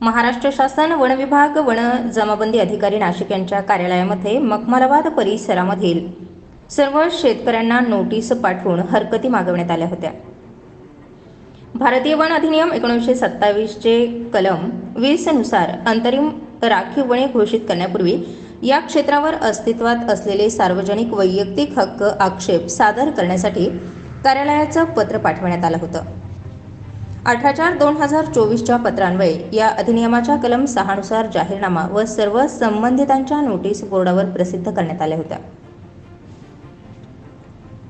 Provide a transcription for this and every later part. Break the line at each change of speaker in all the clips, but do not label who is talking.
महाराष्ट्र शासन वन विभाग वन जमाबंदी अधिकारी नाशिक यांच्या कार्यालयामध्ये मखमलाबाद परिसरामधील सर्व शेतकऱ्यांना नोटीस पाठवून हरकती मागवण्यात आल्या होत्या. भारतीय वन अधिनियम एकोणीसशे सत्तावीसचे कलम वीसनुसार अंतरिम राखीव वने घोषित करण्यापूर्वी या क्षेत्रावर अस्तित्वात असलेले सार्वजनिक वैयक्तिक हक्क आक्षेप सादर करण्यासाठी कार्यालयाचं पत्र पाठवण्यात आलं होतं. अठरा चार दोन हजार चोवीसच्या पत्रान्वये या अधिनियमाच्या कलम सहानुसार जाहीरनामा व सर्व संबंधितांच्या नोटीस बोर्डावर प्रसिद्ध करण्यात आल्या होत्या.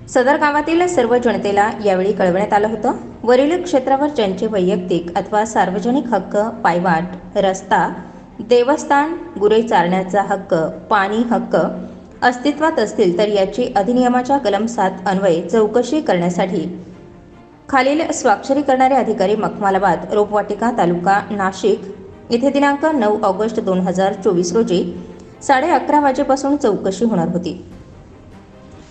सदर गावातील सर्व जनतेला यावेळी कळवण्यात आलं होतं. वरील क्षेत्रावर ज्यांचे वैयक्तिक अथवा सार्वजनिक हक्क पायवाट रस्ता देवस्थान गुरे चारण्याचा हक्क पाणी हक्क अस्तित्वात असतील तर याची अधिनियमाच्या कलम सात अन्वये चौकशी करण्यासाठी खालील स्वाक्षरी करणारे अधिकारी मखमालाबाद रोपवाटिका तालुका नाशिक. येथे दिनांक नऊ ऑगस्ट दोन हजार चोवीस रोजी साडे अकरा वाजेपासून चौकशी होणार होती.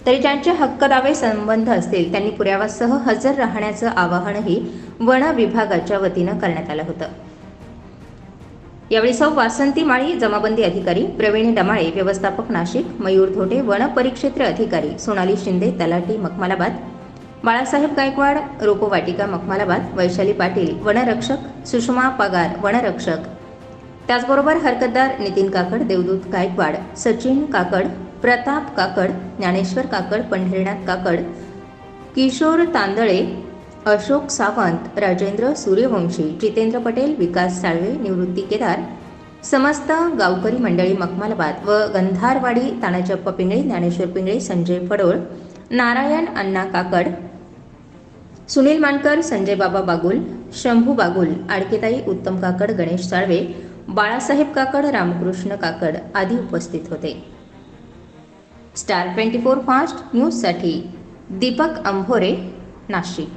तरी ज्यांचे हक्क दावे संबंध असतील त्यांनी पुराव्यासह हजर राहण्याचं आवाहनही वन विभागाच्या वतीनं करण्यात आलं होतं. यावेळी सौ वासंती माळी जमाबंदी अधिकारी प्रवीण डमाळे व्यवस्थापक नाशिक मयूर धोटे वन परिक्षेत्र अधिकारी सोनाली शिंदे तलाटी मखमालाबाद बाळासाहेब गायकवाड रोपवाटिका मखमालाबाद वैशाली पाटील वनरक्षक सुषमा पगार वनरक्षक. त्याचबरोबर हरकतदार नितीन काकड देवदूत गायकवाड सचिन काकड प्रताप काकड ज्ञानेश्वर काकड पंढरीनाथ काकड किशोर तांदळे अशोक सावंत राजेंद्र सूर्यवंशी जितेंद्र पटेल विकास साळवे निवृत्ती केदार समस्त गावकरी मंडळी मखमालाबाद व गंधारवाडी तानाजप्पा पिंगळे ज्ञानेश्वर पिंगळे संजय फडोळ नारायण अण्णा काकड सुनील मानकर संजय बाबा बागुल शंभू बागुल आडकेताई उत्तम काकड गणेश साळवे बाळासाहेब काकड रामकृष्ण काकड आदी उपस्थित होते. स्टार ट्वेंटी फोर फास्ट न्यूजसाठी दीपक अंभोरे नाशिक.